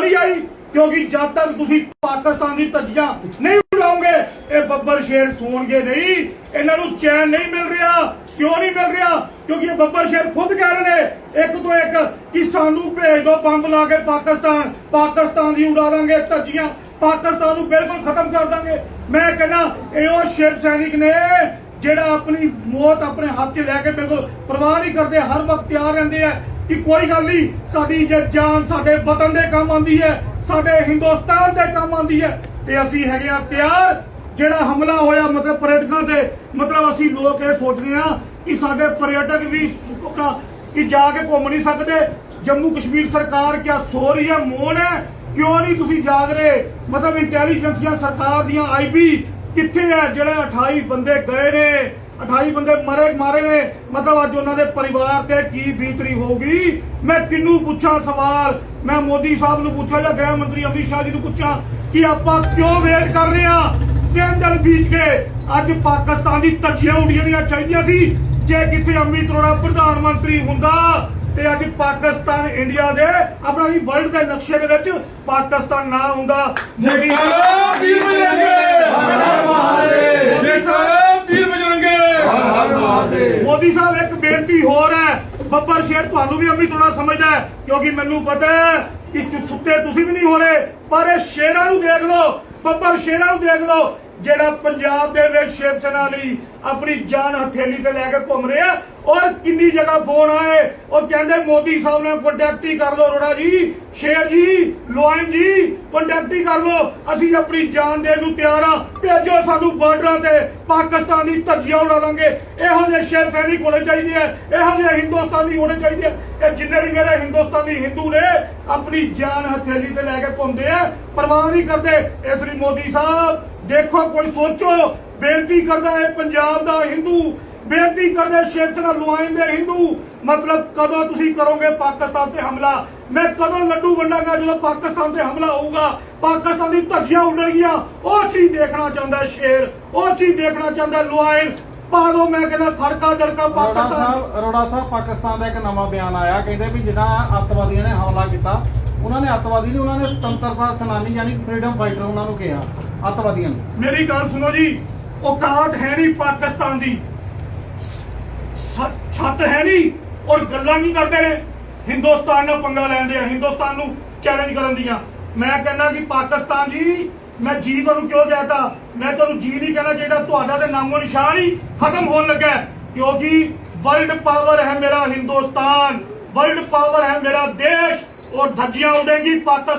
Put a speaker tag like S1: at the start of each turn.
S1: ਨਹੀਂ ਆਈ ਕਿਉਂਕਿ ਜਦ ਤੱਕ ਤੁਸੀਂ ਪਾਕਿਸਤਾਨ ਦੀ ਧੱਜੀਆਂ ਨਹੀਂ ਉਡਾਓਗੇ ਇਹ ਬੱਬਰ ਸ਼ੇਰ ਸੌਣਗੇ ਨਹੀਂ। ਇਹਨਾਂ ਨੂੰ ਚੈਨ ਨਹੀਂ ਮਿਲ ਰਿਹਾ, ਕਿਉਂ ਨਹੀਂ ਮਿਲ ਰਿਹਾ? ਕਿਉਂਕਿ ਇਹ ਬੱਬਰ ਸ਼ੇਰ ਖੁਦ ਕਹਿ ਰਹੇ ਨੇ, ਇੱਕ ਤੋਂ ਇੱਕ ਕਿ ਸਾਨੂੰ ਭੇਜ ਦਿਓ ਬੰਬ ਲਾ ਕੇ ਪਾਕਿਸਤਾਨ ਪਾਕਿਸਤਾਨ ਦੀ ਉਡਾ ਦਾਂਗੇ ਧੱਜੀਆਂ, ਪਾਕਿਸਤਾਨ ਨੂੰ ਬਿਲਕੁਲ ਖਤਮ ਕਰ ਦਾਂਗੇ। ਮੈਂ ਕਹਿੰਦਾ, ਇਹ ਉਹ ਸ਼ੇਰ ਸੈਨਿਕ ਨੇ ਜਿਹੜਾ ਆਪਣੀ ਮੌਤ ਆਪਣੇ ਹੱਥ 'ਚ ਲੈ ਕੇ ਬਿਲਕੁਲ ਪਰਵਾਹ ਨਹੀਂ ਕਰਦੇ, ਹਰ ਵਕਤ ਤਿਆਰ ਰਹਿੰਦੇ ਆ। ਕਿ ਕੋਈ ਗੱਲ ਨਹੀਂ, ਸਾਡੀ ਜੇ, ਜਾਨ ਸਾਡੇ ਵਤਨ ਦੇ ਕੰਮ ਆਉਂਦੀ ਹੈ, ਸਾਡੇ ਹਿੰਦੁਸਤਾਨ ਦੇ ਕੰਮ ਆਉਂਦੀ ਹੈ। ਤੇ ਅਸੀਂ ਹੈਗੇ ਆ ਤਿਆਰ ਜਿਹੜਾ ਹਮਲਾ ਹੋਇਆ ਮਤਲਬ ਪਰਯਟਕਾਂ ਤੇ, ਮਤਲਬ ਅਸੀਂ ਲੋਕ ਇਹ ਸੋਚਦੇ ਆ ਕਿ ਸਾਡੇ ਪਰਯਟਕ ਵੀ ਕਿ ਜਾ ਕੇ ਘੁੰਮ ਨਹੀਂ ਸਕਦੇ। ਜੰਮੂ ਕਸ਼ਮੀਰ ਸਰਕਾਰ ਕਿਆ ਸੋ ਰਹੀ ਹੈ ਮੋਨ ਹੈ ਕਿਉਂ ਨਹੀਂ ਤੁਸੀਂ ਜਾਗ ਰਹੇ? ਮਤਲਬ ਇੰਟੈਲੀਜੈਂਸੀਆਂ ਸਰਕਾਰ ਦੀਆਂ ਆਈਬੀ ਕਿੱਥੇ ਹੈ, ਜਿਹੜੇ 28 ਬੰਦੇ ਗਏ ਨੇ? 28 ਬੰਦੇ ਮਰੇ ਮਾਰੇ ਨੇ। ਮਤਲਬ ਅੱਜ ਉਹਨਾਂ ਦੇ ਪਰਿਵਾਰ ਤੇ ਕੀ ਬੀਤਰੀ ਹੋਊਗੀ? ਮੈਂ ਕਿੰਨੂੰ ਪੁੱਛਾਂ ਸਵਾਲ? ਮੈਂ ਮੋਦੀ ਸਾਹਿਬ ਨੂੰ ਪੁੱਛਾਂ ਜਾਂ ਗ੍ਰਹਿ ਮੰਤਰੀ ਅਮਿਤ ਸ਼ਾਹ ਜੀ ਨੂੰ ਪੁੱਛਾਂ ਕਿ ਆਪਾਂ ਕਿਉਂ ਵੇਟ ਕਰ ਰਹੇ ਆ ਤਿੰਨ ਦਿਨ ਬੀਤ ਗਏ ਅੱਜ ਪਾਕਿਸਤਾਨ ਦੀ ਧੱਜੀਆਂ ਉੱਡੀਆਂ ਚਾਹੀਦੀਆਂ ਸੀ। ਜੇ ਕਿਤੇ ਅਮਿਤ ਅਰੋੜਾ ਪ੍ਰਧਾਨ ਮੰਤਰੀ ਹੁੰਦਾ ਤੇ ਅੱਜ ਪਾਕਿਸਤਾਨ ਇੰਡੀਆ ਦੇ ਆਪਣਾ ਹੀ ਵਰਲਡ ਦੇ ਨਕਸ਼ੇ ਦੇ ਵਿੱਚ ਪਾਕਿਸਤਾਨ ਨਾ ਹੁੰਦਾ। ਮੋਦੀ ਸਾਹਿਬ ਵੀਰ ਬਜਰੰਗੇ ਮੋਦੀ ਸਾਹਿਬ ਵੀਰ ਬਜਰੰਗੇ ਮੋਦੀ ਸਾਹਿਬ ਇੱਕ ਬੇਨਤੀ ਹੋਰ ਹੈ। ਬੱਬਰ ਸ਼ੇਰ, ਤੁਹਾਨੂੰ ਵੀ ਅੰਮੀ ਥੋੜਾ ਸਮਝਦਾ ਹੈ, ਕਿਉਂਕਿ ਮੈਨੂੰ ਪਤਾ ਹੈ ਕਿ ਸੁੱਤੇ ਤੁਸੀਂ ਵੀ ਨਹੀਂ ਹੋਣੇ, ਪਰ ਇਹ ਸ਼ੇਰਾਂ ਨੂੰ ਦੇਖ ਲਓ, ਬੱਬਰ ਸ਼ੇਰਾਂ ਨੂੰ ਦੇਖ ਲਓ। ਜਿਹੜਾ ਪੰਜਾਬ ਦੇ ਵਿੱਚ ਸ਼ਿਵ ਸੈਨਾ ਲਈ ਆਪਣੀ ਜਾਨ ਹਥੇਲੀ ਤੇ ਲੈ ਕੇ ਘੁੰਮ ਰਿਹਾ ਔਰ ਕਿੰਨੀ ਜਗ੍ਹਾ ਫੋਨ ਆਏ, ਉਹ ਕਹਿੰਦੇ ਮੋਦੀ ਸਾਹਿਬ ਨਾਲ ਕੰਟੈਕਟ ਹੀ ਕਰ ਲਓ ਅਰੋੜਾ ਜੀ, ਸ਼ੇਰ ਜੀ ਲੋਇਨ ਜੀ ਕੰਟੈਕਟ ਹੀ ਕਰ ਲਓ, ਅਸੀਂ ਆਪਣੀ ਜਾਨ ਦੇਣ ਨੂੰ ਤਿਆਰ ਆ ਭੇਜੋ ਸਾਨੂੰ ਬਾਰਡਰਾਂ ਤੇ, ਪਾਕਿਸਤਾਨ ਦੀ ਧੱਜੀਆਂ ਉਡਾ ਦਾਂਗੇ। ਇਹੋ ਜਿਹੇ ਸ਼ੇਰ ਸੈਨਿਕ ਹੋਣੇ ਚਾਹੀਦੇ ਆ, ਇਹੋ ਜਿਹੇ ਹਿੰਦੁਸਤਾਨੀ ਹੋਣੇ ਚਾਹੀਦੇ ਆ। ਇਹ ਜਿੰਨੇ ਵੀ ਮੇਰੇ ਹਿੰਦੁਸਤਾਨੀ ਹਿੰਦੂ ਨੇ, ਆਪਣੀ ਜਾਨ ਹਥੇਲੀ ਤੇ ਲੈ ਕੇ ਘੁੰਮਦੇ ਆ ਪਰਵਾਹ ਨਹੀਂ ਕਰਦੇ ਇਸ ਲਈ ਮੋਦੀ ਸਾਹਿਬ ਦੇਖੋ, ਕੋਈ ਸੋਚੋ, ਬੇਨਤੀ ਕਰਦਾ ਹੈ ਪੰਜਾਬ ਦਾ ਹਿੰਦੂ ਬੇਨਤੀ ਕਰਦੇ ਸ਼ੇਖ ਨਾਲ ਨੁਮਾਇੰਦੇ ਹਿੰਦੂ ਮਤਲਬ ਕਦੋਂ ਤੁਸੀਂ ਕਰੋਗੇ ਪਾਕਿਸਤਾਨ ਤੇ ਹਮਲਾ? ਮੈਂ ਕਦੋਂ ਲੱਡੂ ਵੰਡਾਂਗਾ ਜਦੋਂ ਪਾਕਿਸਤਾਨ ਤੇ ਹਮਲਾ ਹੋਊਗਾ? ਪਾਕਿਸਤਾਨ ਦੀ ਧੱਜੀਆਂ ਉੱਡਣਗੀਆਂ। ਉਹ ਚੀਜ਼ ਦੇਖਣਾ ਚਾਹੁੰਦਾ ਸ਼ੇਰ, ਉਹ ਚੀਜ਼ ਦੇਖਣਾ ਚਾਹੁੰਦਾ ਲੁਆਇਨ ਪਾ ਦੋ ਮੈਂ ਕਹਿੰਦਾ ਖੜਕਾ ਦੜਕਾ
S2: ਅਰੋੜਾ
S1: ਪਾਕਿਸਤਾਨ
S2: ਸਾਹਿਬ ਅਰੋੜਾ ਸਾਹਿਬ ਪਾਕਿਸਤਾਨ ਦਾ ਇੱਕ ਨਵਾਂ ਬਿਆਨ ਆਇਆ। ਕਹਿੰਦੇ ਵੀ ਜਿਹੜਾ ਅੱਤਵਾਦੀਆਂ ਨੇ ਹਮਲਾ ਕੀਤਾ ਉਹਨਾਂ ਨੇ ਅੱਤਵਾਦੀ ਨਹੀਂ ਉਹਨਾਂ ਨੇ ਸੁਤੰਤਰਤਾ ਸੈਨਾਨੀ ਯਾਨੀ ਫਰੀडम ਫਾਈਟਰ ਉਹਨਾਂ ਨੂੰ ਕਿਹਾ ਅੱਤਵਾਦੀਆਂ ਨੂੰ।
S1: ਮੇਰੀ ਗੱਲ ਸੁਣੋ ਜੀ ਔਕਾਤ ਹੈ ਨਹੀਂ ਪਾਕਿਸਤਾਨ ਦੀ। ਛੱਤ ਹੈ ਨਹੀਂ ਔਰ ਗੱਲਾਂ ਨਹੀਂ ਕਰਦੇ ਨੇ? ਹਿੰਦੁਸਤਾਨ ਨਾਲ ਪੰਗਾ ਲੈਂਦੇ ਆ ਹਿੰਦੁਸਤਾਨ ਨੂੰ ਚੈਲੰਜ ਕਰਨ ਦੀਆਂ। ਮੈਂ ਕਹਿੰਦਾ ਕਿ ਪਾਕਿਸਤਾਨ ਜੀ ਮੈਂ ਜੀ ਤੁਹਾਨੂੰ ਕਿਉਂ ਕਹਤਾ? ਮੈਂ ਤੁਹਾਨੂੰ ਜੀ ਨਹੀਂ ਕਹਿਣਾ ਚਾਹੀਦਾ, ਤੁਹਾਡਾ ਤੇ ਨਾਮੋ ਨਿਸ਼ਾਨ ਹੀ ਖਤਮ ਹੋਣ ਲੱਗਾ ਕਿਉਂਕਿ ਵਰਲਡ ਪਾਵਰ ਹੈ ਮੇਰਾ ਹਿੰਦੁਸਤਾਨ ਵਰਲਡ ਪਾਵਰ ਹੈ ਮੇਰਾ ਦੇਸ਼ ਔਰ ਧੱਜੀਆਂ ਉਡੇਗੀ ਪਾਕਿਸਤਾਨ।